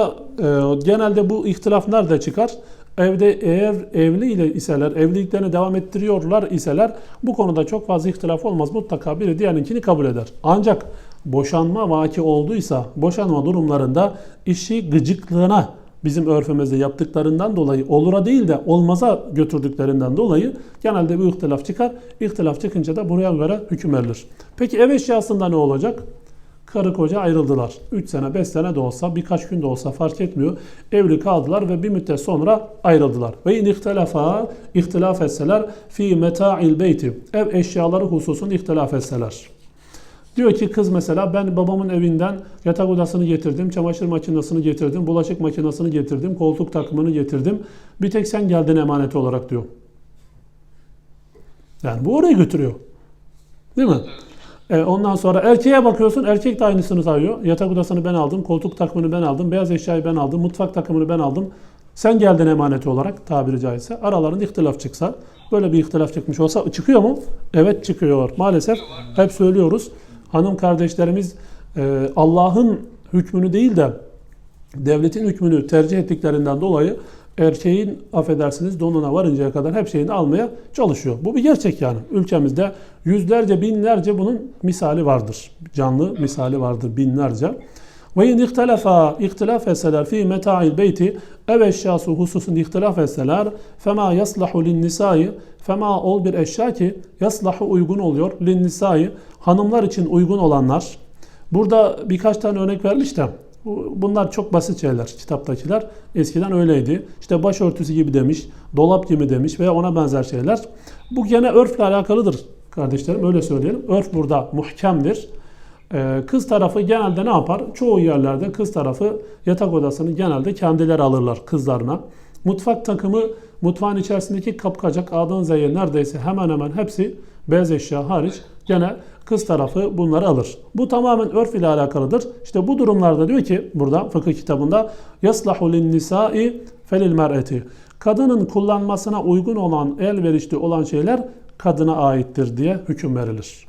Ee, genelde bu ihtilaf nerede çıkar? Evde eğer evli ile iseler, evliliklerini devam ettiriyorlar iseler bu konuda çok fazla ihtilaf olmaz. Mutlaka biri diğerinkini kabul eder. Ancak boşanma vaki olduysa boşanma durumlarında işi gıcıklığına bizim örfümüzde yaptıklarından dolayı olura değil de olmaza götürdüklerinden dolayı genelde bu ihtilaf çıkar. İhtilaf çıkınca da buraya göre hüküm verilir. Peki ev eşyasında ne olacak? Karı koca ayrıldılar. 3 sene 5 sene de olsa birkaç gün de olsa fark etmiyor. Evli kaldılar ve bir müddet sonra ayrıldılar. Ve in ihtilafa ihtilaf etseler fi meta'il beyti ev eşyaları hususunda ihtilaf etseler. Diyor ki kız mesela ben babamın evinden yatak odasını getirdim, çamaşır makinesini getirdim, bulaşık makinesini getirdim, koltuk takımını getirdim. Bir tek sen geldin emanet olarak diyor. Yani bu oraya götürüyor. Değil mi? E, ondan sonra erkeğe bakıyorsun, erkek de aynısını sayıyor. Yatak odasını ben aldım, koltuk takımını ben aldım, beyaz eşyayı ben aldım, mutfak takımını ben aldım. Sen geldin emaneti olarak tabiri caizse. Aralarında ihtilaf çıksa, böyle bir ihtilaf çıkmış olsa çıkıyor mu? Evet çıkıyor. Maalesef hep söylüyoruz. Hanım kardeşlerimiz e, Allah'ın hükmünü değil de devletin hükmünü tercih ettiklerinden dolayı erkeğin affedersiniz donuna varıncaya kadar hep şeyini almaya çalışıyor. Bu bir gerçek yani. Ülkemizde yüzlerce binlerce bunun misali vardır. Canlı misali vardır binlerce. Ve in ihtelafa ihtilaf etseler fi meta'il beyti ev eşyası hususunda ihtilaf etseler fema yaslahu lin nisai fema ol bir eşya ki yaslahu uygun oluyor lin nisai hanımlar için uygun olanlar. Burada birkaç tane örnek vermiş de Bunlar çok basit şeyler kitaptakiler. Eskiden öyleydi. İşte başörtüsü gibi demiş, dolap gibi demiş veya ona benzer şeyler. Bu gene örfle alakalıdır kardeşlerim öyle söyleyelim. Örf burada muhkemdir. Ee, kız tarafı genelde ne yapar? Çoğu yerlerde kız tarafı yatak odasını genelde kendileri alırlar kızlarına. Mutfak takımı mutfağın içerisindeki kapkacak A'dan Z'ye neredeyse hemen hemen hepsi beyaz eşya hariç gene kız tarafı bunları alır. Bu tamamen örf ile alakalıdır. İşte bu durumlarda diyor ki burada fıkıh kitabında yaslahu lin nisai felil mer'eti. Kadının kullanmasına uygun olan, elverişli olan şeyler kadına aittir diye hüküm verilir.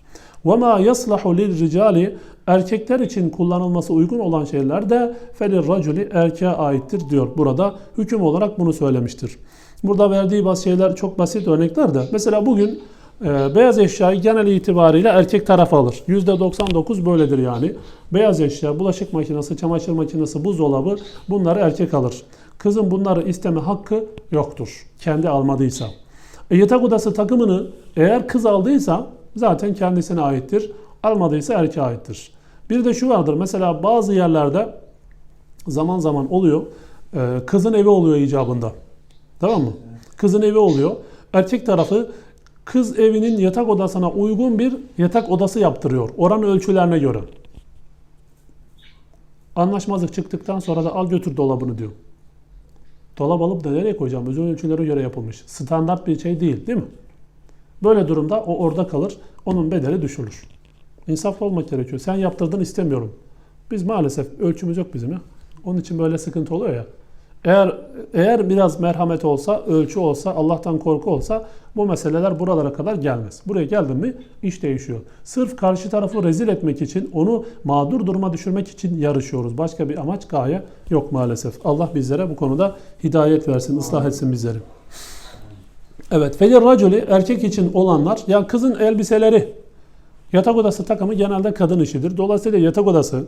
Yaslahu lil ricali erkekler için kullanılması uygun olan şeyler de raculi erkeğe aittir diyor. Burada hüküm olarak bunu söylemiştir. Burada verdiği bazı şeyler çok basit örnekler de. Mesela bugün beyaz eşyayı genel itibariyle erkek tarafı alır. %99 böyledir yani. Beyaz eşya, bulaşık makinesi, çamaşır makinesi, buzdolabı bunları erkek alır. Kızın bunları isteme hakkı yoktur. Kendi almadıysa. E, yatak odası takımını eğer kız aldıysa zaten kendisine aittir. Almadıysa erkeğe aittir. Bir de şu vardır. Mesela bazı yerlerde zaman zaman oluyor. e, Kızın evi oluyor icabında. Tamam mı? Kızın evi oluyor. Erkek tarafı kız evinin yatak odasına uygun bir yatak odası yaptırıyor. Oranın ölçülerine göre. Anlaşmazlık çıktıktan sonra da al götür dolabını diyor. Dolap alıp da nereye koyacağım? Özel ölçülere göre yapılmış. Standart bir şey değil değil mi? Böyle durumda o orada kalır. Onun bedeli düşülür. İnsaflı olmak gerekiyor. Sen yaptırdın istemiyorum. Biz maalesef ölçümüz yok bizim ya. Onun için böyle sıkıntı oluyor ya. Eğer eğer biraz merhamet olsa, ölçü olsa, Allah'tan korku olsa bu meseleler buralara kadar gelmez. Buraya geldin mi iş değişiyor. Sırf karşı tarafı rezil etmek için, onu mağdur duruma düşürmek için yarışıyoruz. Başka bir amaç, gaye yok maalesef. Allah bizlere bu konuda hidayet versin, ıslah etsin bizleri. Evet, felir raculi erkek için olanlar, ya kızın elbiseleri, yatak odası takımı genelde kadın işidir. Dolayısıyla yatak odası,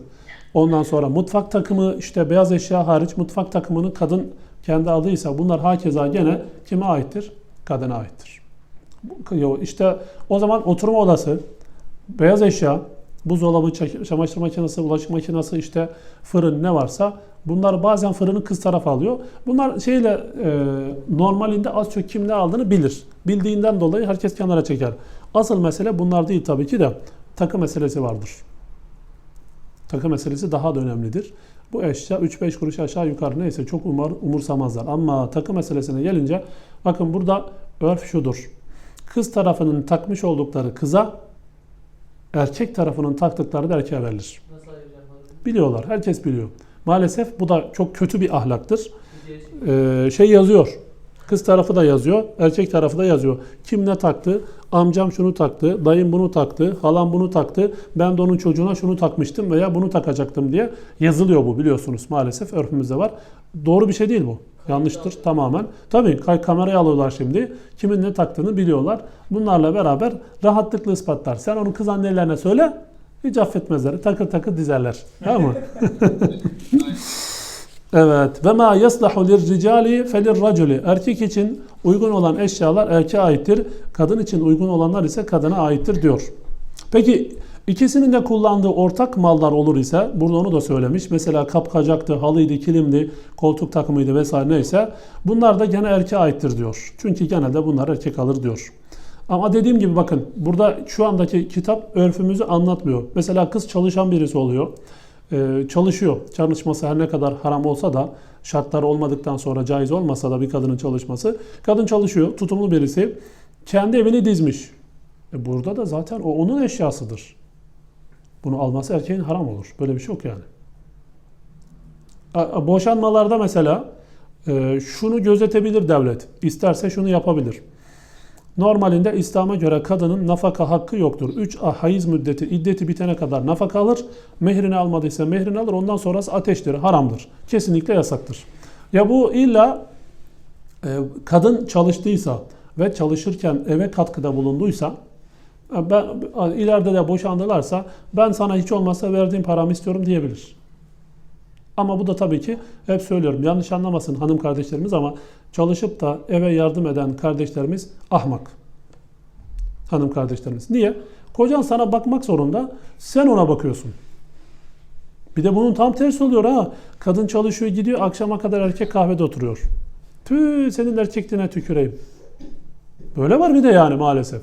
ondan sonra mutfak takımı, işte beyaz eşya hariç mutfak takımını kadın kendi adıysa bunlar hakeza gene kime aittir? Kadına aittir. İşte o zaman oturma odası, beyaz eşya, buzdolabı, çamaşır makinesi, bulaşık makinesi, işte fırın ne varsa bunlar bazen fırını kız taraf alıyor. Bunlar şeyle e, normalinde az çok kim ne aldığını bilir. Bildiğinden dolayı herkes kenara çeker. Asıl mesele bunlar değil tabii ki de takı meselesi vardır. Takı meselesi daha da önemlidir. Bu eşya 3-5 kuruş aşağı yukarı neyse çok umar, umursamazlar. Ama takı meselesine gelince bakın burada örf şudur. Kız tarafının takmış oldukları kıza erkek tarafının taktıkları da erkeğe verilir. Biliyorlar. Herkes biliyor. Maalesef bu da çok kötü bir ahlaktır. Ee, şey yazıyor. Kız tarafı da yazıyor, erkek tarafı da yazıyor. Kim ne taktı? Amcam şunu taktı, dayım bunu taktı, halam bunu taktı. Ben de onun çocuğuna şunu takmıştım veya bunu takacaktım diye yazılıyor bu biliyorsunuz maalesef örfümüzde var. Doğru bir şey değil bu. Yanlıştır tamamen. Tabii kameraya alıyorlar şimdi. Kimin ne taktığını biliyorlar. Bunlarla beraber rahatlıkla ispatlar. Sen onun kız annelerine söyle hiç affetmezler. Takır takır dizerler. Tamam mı? Evet. Ve ma yaslahu lirricali felirraculi. Erkek için uygun olan eşyalar erkeğe aittir. Kadın için uygun olanlar ise kadına aittir diyor. Peki ikisinin de kullandığı ortak mallar olur ise burada onu da söylemiş. Mesela kapkacaktı, halıydı, kilimdi, koltuk takımıydı vesaire neyse bunlar da gene erkeğe aittir diyor. Çünkü genelde bunlar erkek alır diyor. Ama dediğim gibi bakın burada şu andaki kitap örfümüzü anlatmıyor. Mesela kız çalışan birisi oluyor. Ee, çalışıyor. Çalışması her ne kadar haram olsa da şartlar olmadıktan sonra caiz olmasa da bir kadının çalışması. Kadın çalışıyor. Tutumlu birisi. Kendi evini dizmiş. E burada da zaten o onun eşyasıdır. Bunu alması erkeğin haram olur. Böyle bir şey yok yani. Boşanmalarda mesela e, şunu gözetebilir devlet. İsterse şunu yapabilir. Normalinde İslam'a göre kadının nafaka hakkı yoktur. 3 hayız müddeti, iddeti bitene kadar nafaka alır. Mehrini almadıysa mehrini alır. Ondan sonrası ateştir, haramdır. Kesinlikle yasaktır. Ya bu illa e, kadın çalıştıysa ve çalışırken eve katkıda bulunduysa e, ben ileride de boşandılarsa ben sana hiç olmazsa verdiğim paramı istiyorum diyebilir. Ama bu da tabii ki hep söylüyorum yanlış anlamasın hanım kardeşlerimiz ama çalışıp da eve yardım eden kardeşlerimiz ahmak. Hanım kardeşlerimiz. Niye? Kocan sana bakmak zorunda. Sen ona bakıyorsun. Bir de bunun tam tersi oluyor ha. Kadın çalışıyor gidiyor akşama kadar erkek kahvede oturuyor. Tüh senin erkekliğine tüküreyim. Böyle var bir de yani maalesef.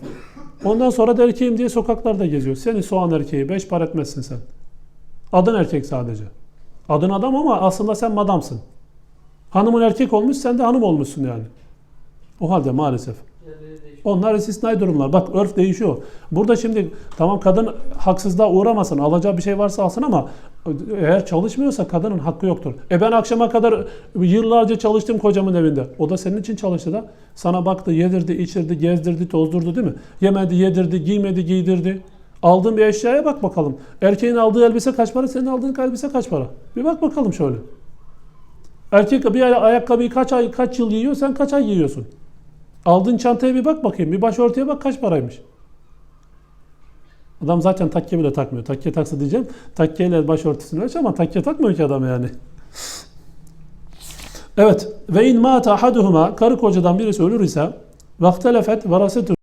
Ondan sonra da erkeğim diye sokaklarda geziyor. Seni soğan erkeği beş par etmezsin sen. Adın erkek sadece. Adın adam ama aslında sen madamsın. Hanımın erkek olmuş, sen de hanım olmuşsun yani. O halde maalesef. Onlar istisnai durumlar. Bak örf değişiyor. Burada şimdi tamam kadın haksızlığa uğramasın. Alacağı bir şey varsa alsın ama eğer çalışmıyorsa kadının hakkı yoktur. E ben akşama kadar yıllarca çalıştım kocamın evinde. O da senin için çalıştı da. Sana baktı, yedirdi, içirdi, gezdirdi, tozdurdu değil mi? Yemedi, yedirdi, giymedi, giydirdi. Aldığın bir eşyaya bak bakalım. Erkeğin aldığı elbise kaç para, senin aldığın elbise kaç para? Bir bak bakalım şöyle. Erkek bir ay- ayakkabıyı kaç ay, kaç yıl giyiyor, sen kaç ay giyiyorsun? Aldığın çantaya bir bak bakayım. Bir başörtüye bak kaç paraymış. Adam zaten takke bile takmıyor. Takke taksa diyeceğim. Takkeyle başörtüsünü ölç ama takke takmıyor ki adam yani. Evet. Ve in mâte ahaduhuma karı kocadan birisi ölür ise vaktelefet varasetu